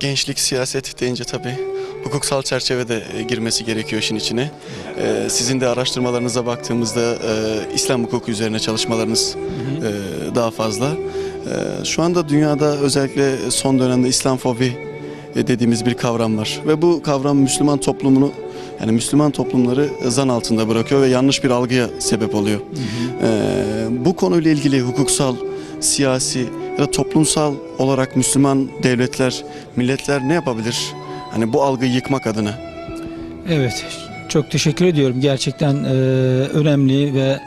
Gençlik, siyaset deyince tabii hukuksal çerçevede e, girmesi gerekiyor işin içine. E, Sizin de araştırmalarınıza baktığımızda e, İslam hukuku üzerine çalışmalarınız e, daha fazla. E, Şu anda dünyada özellikle son dönemde İslamfobi dediğimiz bir kavram var. Ve bu kavram Müslüman toplumunu yani Müslüman toplumları zan altında bırakıyor ve yanlış bir algıya sebep oluyor. E, Bu konuyla ilgili hukuksal, siyasi ya da toplumsal olarak Müslüman devletler, milletler ne yapabilir? Hani bu algıyı yıkmak adına. Evet, çok teşekkür ediyorum. Gerçekten e, önemli ve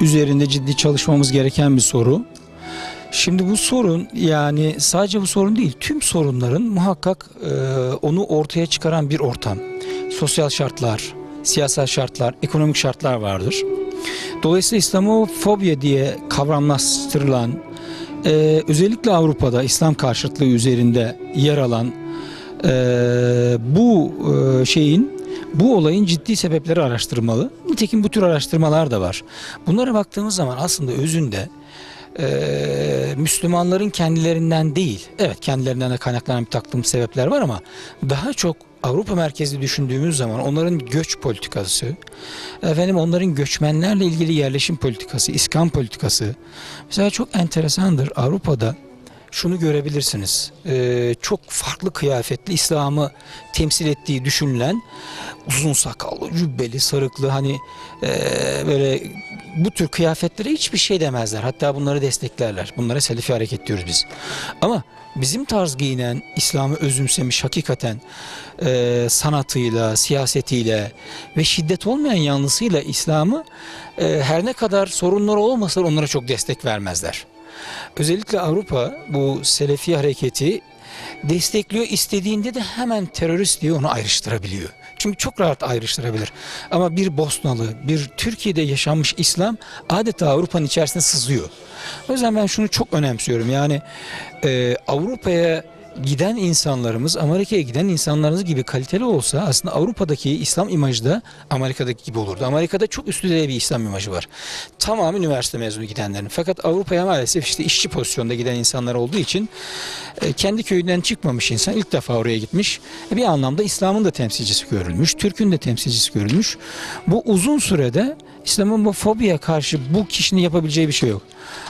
üzerinde ciddi çalışmamız gereken bir soru. Şimdi bu sorun yani sadece bu sorun değil, tüm sorunların muhakkak e, onu ortaya çıkaran bir ortam. Sosyal şartlar, siyasal şartlar, ekonomik şartlar vardır. Dolayısıyla İslamofobya diye kavramlaştırılan, e, özellikle Avrupa'da İslam karşıtlığı üzerinde yer alan e, bu e, şeyin bu olayın ciddi sebepleri araştırmalı. Nitekim bu tür araştırmalar da var. Bunlara baktığımız zaman aslında özünde e, Müslümanların kendilerinden değil, evet kendilerinden de kaynaklanan bir takım sebepler var ama daha çok Avrupa merkezli düşündüğümüz zaman onların göç politikası, efendim onların göçmenlerle ilgili yerleşim politikası, iskan politikası. Mesela çok enteresandır Avrupa'da şunu görebilirsiniz. Ee, çok farklı kıyafetli İslam'ı temsil ettiği düşünülen uzun sakallı, cübbeli, sarıklı hani ee, böyle bu tür kıyafetlere hiçbir şey demezler. Hatta bunları desteklerler. Bunlara selefi hareket diyoruz biz. Ama bizim tarz giyinen, İslam'ı özümsemiş hakikaten ee, sanatıyla, siyasetiyle ve şiddet olmayan yanlısıyla İslam'ı ee, her ne kadar sorunları olmasa onlara çok destek vermezler. Özellikle Avrupa bu Selefi hareketi destekliyor. istediğinde de hemen terörist diye onu ayrıştırabiliyor. Çünkü çok rahat ayrıştırabilir. Ama bir Bosnalı, bir Türkiye'de yaşanmış İslam adeta Avrupa'nın içerisine sızıyor. O yüzden ben şunu çok önemsiyorum. Yani e, Avrupa'ya giden insanlarımız Amerika'ya giden insanlarımız gibi kaliteli olsa aslında Avrupa'daki İslam imajı da Amerika'daki gibi olurdu. Amerika'da çok üst düzey bir İslam imajı var. Tamamı üniversite mezunu gidenlerin. Fakat Avrupa'ya maalesef işte işçi pozisyonda giden insanlar olduğu için e, kendi köyünden çıkmamış insan ilk defa oraya gitmiş. E, Bir anlamda İslam'ın da temsilcisi görülmüş. Türk'ün de temsilcisi görülmüş. Bu uzun sürede İslamofobiye karşı bu kişinin yapabileceği bir şey yok.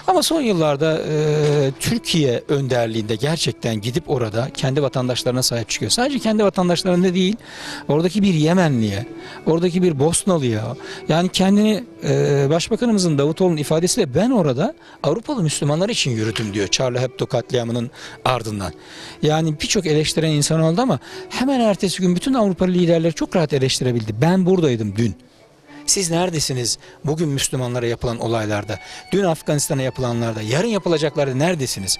Ama son yıllarda e, Türkiye önderliğinde gerçekten gidip orada kendi vatandaşlarına sahip çıkıyor. Sadece kendi vatandaşlarına değil, oradaki bir Yemenliye, oradaki bir Bosnalıya, yani kendini e, Başbakanımızın Davutoğlu'nun ifadesiyle ben orada Avrupalı Müslümanlar için yürüdüm diyor Charlie Hebdo katliamının ardından. Yani birçok eleştiren insan oldu ama hemen ertesi gün bütün Avrupalı liderleri çok rahat eleştirebildi. Ben buradaydım dün. Siz neredesiniz bugün Müslümanlara yapılan olaylarda? Dün Afganistan'a yapılanlarda, yarın yapılacaklarda neredesiniz?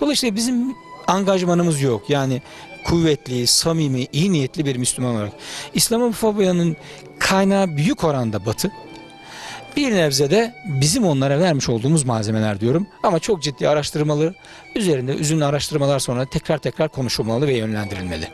Dolayısıyla bizim angajmanımız yok. Yani kuvvetli, samimi, iyi niyetli bir Müslüman olarak. İslamofobiyanın kaynağı büyük oranda batı. Bir nebze de bizim onlara vermiş olduğumuz malzemeler diyorum. Ama çok ciddi araştırmalı, üzerinde üzünlü araştırmalar sonra tekrar tekrar konuşulmalı ve yönlendirilmeli.